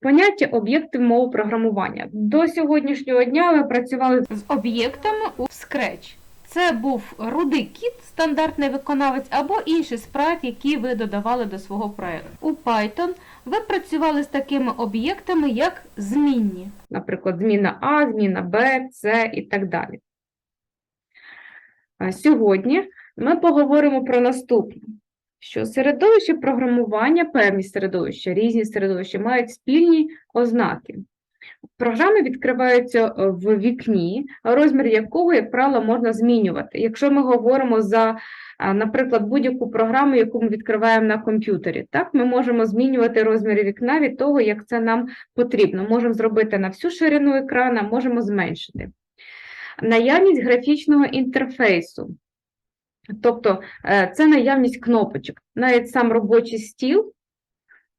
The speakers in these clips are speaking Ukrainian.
Поняття об'єктів мови програмування. До сьогоднішнього дня ми працювали з об'єктами у Scratch. Це був рудий кіт, стандартний виконавець, або інший спрайт, який ви додавали до свого проєкту. У Python ви працювали з такими об'єктами, як змінні. наприклад, зміна А, зміна Б, С і так далі. Сьогодні ми поговоримо про наступне, що середовище програмування, певні середовища, різні середовища мають спільні ознаки. Програми відкриваються е, в вікні, розмір якого, як правило, можна змінювати. Якщо ми говоримо за, наприклад, будь-яку програму, яку ми відкриваємо на комп'ютері, так, ми можемо змінювати розміри вікна від того, як це нам потрібно. Можемо зробити на всю ширину екрана, можемо зменшити. Наявність графічного інтерфейсу. Тобто е, це наявність кнопочок. Навіть сам робочий стіл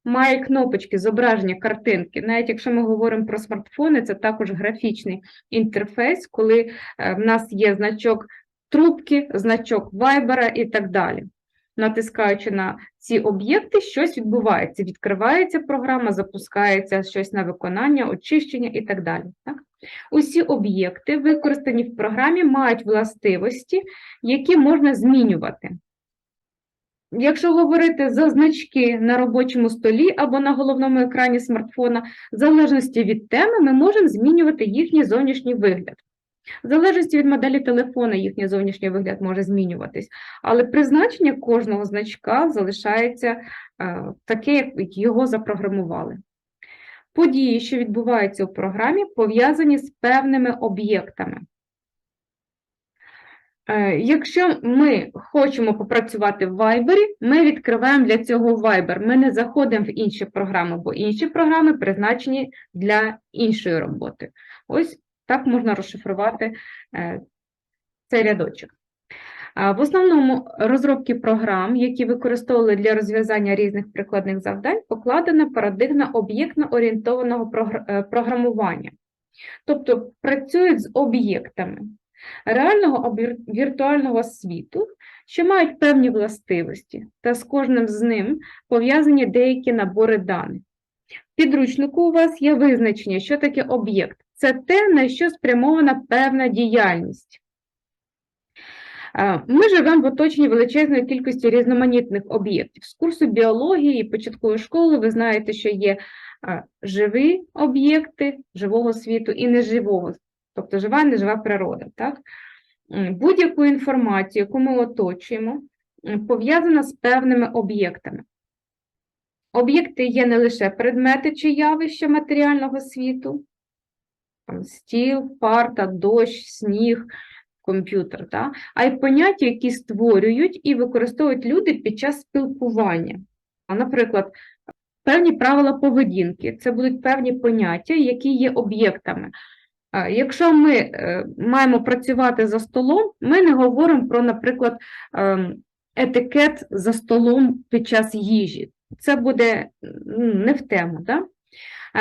має кнопочки, зображення, картинки. Навіть якщо ми говоримо про смартфони, це також графічний інтерфейс, коли е, в нас є значок трубки, значок вайбера і так далі. Натискаючи на ці об'єкти, щось відбувається. Відкривається програма, запускається щось на виконання, очищення і так далі. Так? Усі об'єкти, використані в програмі, мають властивості, які можна змінювати. Якщо говорити за значки на робочому столі або на головному екрані смартфона, в залежності від теми, ми можемо змінювати їхній зовнішній вигляд. В залежності від моделі телефона їхній зовнішній вигляд може змінюватись, але призначення кожного значка залишається е, таке, як його запрограмували. Події, що відбуваються у програмі, пов'язані з певними об'єктами. Е, Якщо ми хочемо попрацювати в Viber, ми відкриваємо для цього Viber. Ми не заходимо в інші програми, бо інші програми призначені для іншої роботи. Ось так можна розшифрувати е, цей рядочок. В основному розробки програм, які використовували для розв'язання різних прикладних завдань, покладена парадигма об'єктно-орієнтованого е, програмування. Тобто працюють з об'єктами реального або віртуального світу, що мають певні властивості, та з кожним з ним пов'язані деякі набори даних. В підручнику у вас є визначення, що таке об'єкт. Це те, на що спрямована певна діяльність. Ми живемо в оточенні величезної кількості різноманітних об'єктів. З курсу біології початкової школи ви знаєте, що є живі об'єкти живого світу і неживого, тобто жива і нежива природа. Так? Будь-яку інформацію, яку ми оточуємо, пов'язана з певними об'єктами. Об'єкти є не лише предмети чи явища матеріального світу, там, стіл, парта, дощ, сніг, комп'ютер, та? а й поняття, які створюють і використовують люди під час спілкування. А, наприклад, певні правила поведінки це будуть певні поняття, які є об'єктами. Якщо ми е, маємо працювати за столом, ми не говоримо про, наприклад, ем, етикет за столом під час їжі. Це буде не в тему. Да?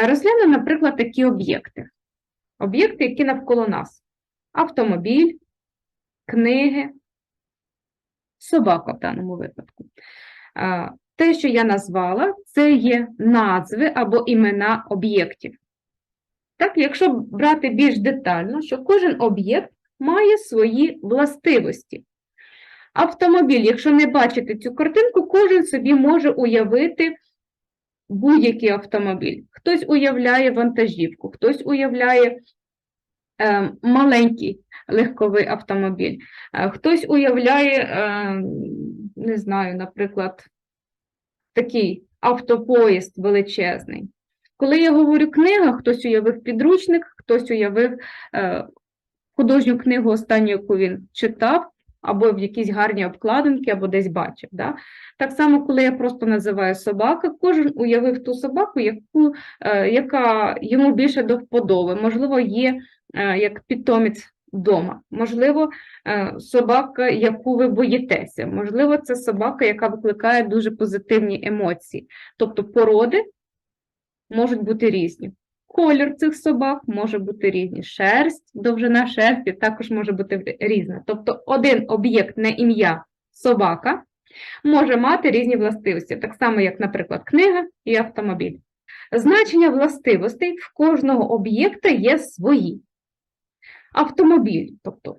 Розглянемо, наприклад, такі об'єкти. Об'єкти, які навколо нас: автомобіль, книги, собака в даному випадку. Те, що я назвала, це є назви або імена об'єктів. Так, якщо брати більш детально, що кожен об'єкт має свої властивості. Автомобіль, якщо не бачите цю картинку, кожен собі може уявити будь-який автомобіль. Хтось уявляє вантажівку, хтось уявляє е, маленький легковий автомобіль, е, хтось уявляє, е, не знаю, наприклад, такий автопоїзд величезний. Коли я говорю книга, хтось уявив підручник, хтось уявив е, художню книгу останню, яку він читав, або в якісь гарні обкладинки, або десь бачив. Да? Так само, коли я просто називаю собака, кожен уявив ту собаку, яку, е, яка йому більше до вподоби. Можливо, є е, як питомець вдома. Можливо, е, собака, яку ви боїтеся. Можливо, це собака, яка викликає дуже позитивні емоції. Тобто породи можуть бути різні. Колір цих собак може бути різний. Шерсть, довжина шерсті також може бути різна. Тобто один об'єкт на ім'я собака може мати різні властивості, так само, як, наприклад, книга і автомобіль. Значення властивостей в кожного об'єкта є свої. Автомобіль, тобто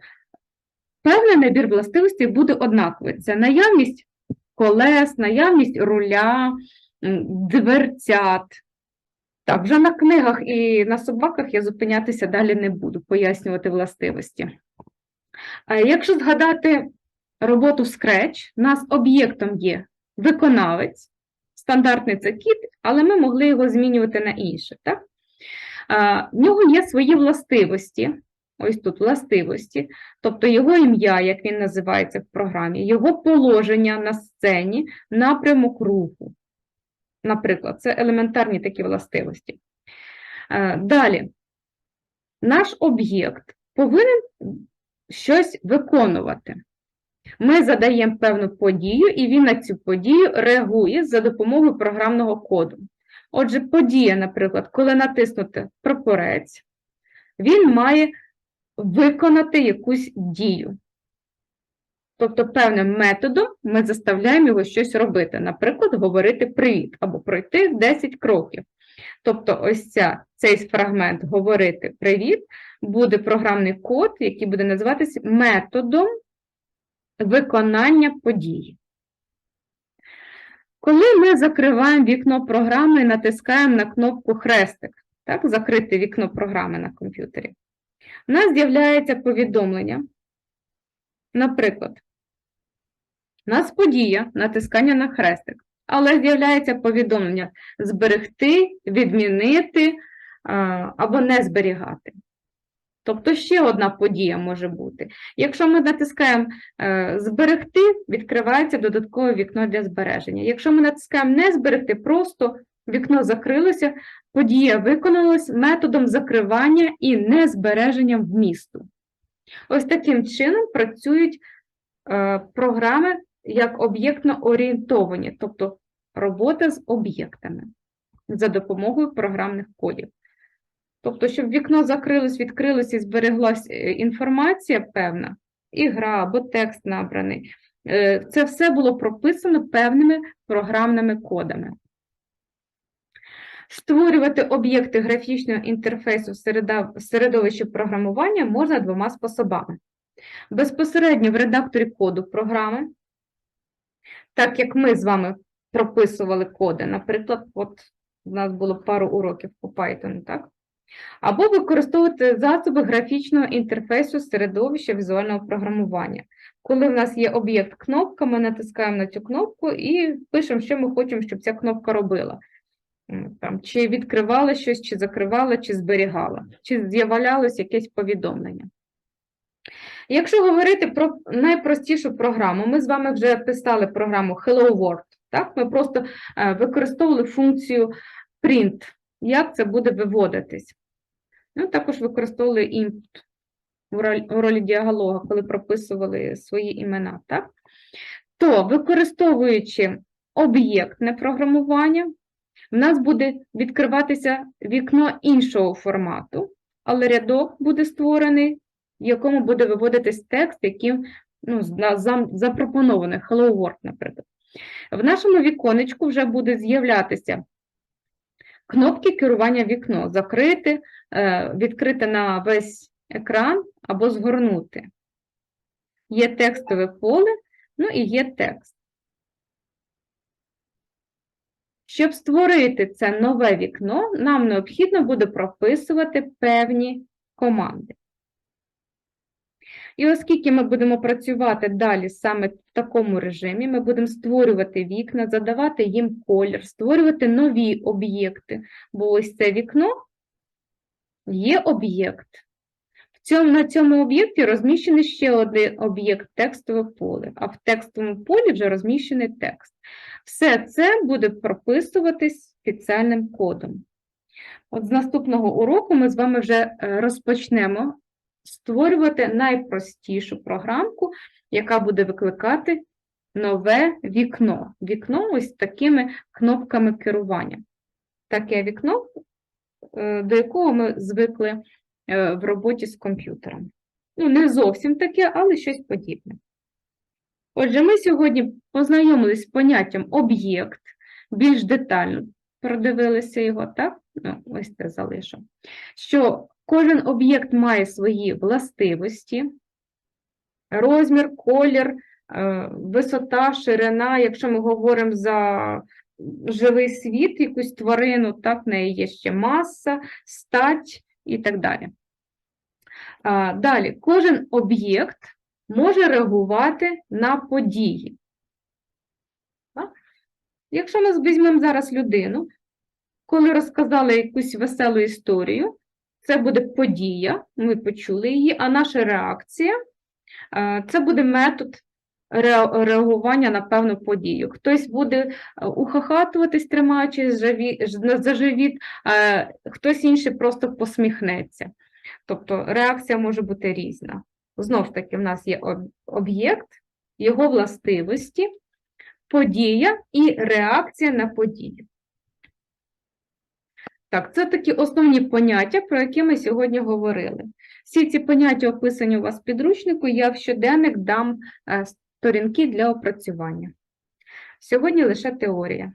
певний набір властивостей буде однаковий. Це наявність колес, наявність руля, дверцят. Так, вже на книгах і на собаках я зупинятися далі не буду, пояснювати властивості. Якщо згадати роботу Scratch, у нас об'єктом є виконавець, стандартний це кіт, але ми могли його змінювати на інше. Так? В нього є свої властивості, ось тут властивості, тобто його ім'я, як він називається в програмі, його положення на сцені, напрямок руху. Наприклад, це елементарні такі властивості. Е, Далі, наш об'єкт повинен щось виконувати. Ми задаємо певну подію, і він на цю подію реагує за допомогою програмного коду. Отже, подія, наприклад, коли натиснути прапорець, він має виконати якусь дію. Тобто, певним методом ми заставляємо його щось робити, наприклад, говорити привіт або пройти 10 кроків. Тобто, ось ця, цей фрагмент говорити привіт буде програмний код, який буде називатися методом виконання події. Коли ми закриваємо вікно програми і натискаємо на кнопку хрестик, так, закрити вікно програми на комп'ютері, у нас з'являється повідомлення. Наприклад, нас подія натискання на хрестик, але з'являється повідомлення зберегти, відмінити або не зберігати. Тобто ще одна подія може бути. Якщо ми натискаємо е, зберегти, відкривається додаткове вікно для збереження. Якщо ми натискаємо не зберегти, просто вікно закрилося, подія виконалась методом закривання і не збереженням вмісту. Ось таким чином працюють е, програми як об'єктно орієнтовані, тобто робота з об'єктами за допомогою програмних кодів. Тобто, щоб вікно закрилось, відкрилось і збереглась е, інформація певна, і гра або текст набраний, е, це все було прописано певними програмними кодами. Створювати об'єкти графічного інтерфейсу в середовищі програмування можна двома способами. Безпосередньо в редакторі коду програми, так як ми з вами прописували коди, наприклад, от у нас було пару уроків по Python, так? Або використовувати засоби графічного інтерфейсу середовища візуального програмування. Коли в нас є об'єкт кнопка, ми натискаємо на цю кнопку і пишемо, що ми хочемо, щоб ця кнопка робила. Там, чи відкривала щось, чи закривала, чи зберігала, чи з'являлось якесь повідомлення. Якщо говорити про найпростішу програму, ми з вами вже писали програму Hello World. Так? Ми просто е, використовували функцію print, як це буде виводитись. Ну, також використовували int у ролі, діалога, коли прописували свої імена. Так? То, використовуючи об'єктне програмування, в нас буде відкриватися вікно іншого формату, але рядок буде створений, в якому буде виводитись текст, яким ну, запропонований Hello World, наприклад. В нашому віконечку вже буде з'являтися кнопки керування вікно, закрити, е, відкрити на весь екран або згорнути. Є текстове поле, ну і є текст. Щоб створити це нове вікно, нам необхідно буде прописувати певні команди. І оскільки ми будемо працювати далі саме в такому режимі, ми будемо створювати вікна, задавати їм колір, створювати нові об'єкти, бо ось це вікно є об'єкт. На цьому об'єкті розміщений ще один об'єкт текстове поле, а в текстовому полі вже розміщений текст. Все це буде прописуватись спеціальним кодом. От з наступного уроку ми з вами вже е, розпочнемо створювати найпростішу програмку, яка буде викликати нове вікно. Вікно ось такими кнопками керування. Таке вікно, е, до якого ми звикли е, в роботі з комп'ютером. Ну, не зовсім таке, але щось подібне. Отже, ми сьогодні познайомились з поняттям об'єкт більш детально. продивилися його, так? Ну, ось це залишу. Що кожен об'єкт має свої властивості, розмір, колір, е, висота, ширина. Якщо ми говоримо за живий світ, якусь тварину, так, в неї є ще маса, стать і так далі. Далі, кожен об'єкт може реагувати на події. Якщо ми візьмемо зараз людину, коли розказали якусь веселу історію, це буде подія, ми почули її, а наша реакція е, це буде метод реагування на певну подію. Хтось буде е, ухахатуватись, тримаючись за живіт, е, хтось інший просто посміхнеться. Тобто реакція може бути різна. Знов ж таки, в нас є об'єкт, його властивості, подія і реакція на подію. Так, це такі основні поняття, про які ми сьогодні говорили. Всі ці поняття описані у вас в підручнику, я в щоденник дам е, сторінки для опрацювання. Сьогодні лише теорія.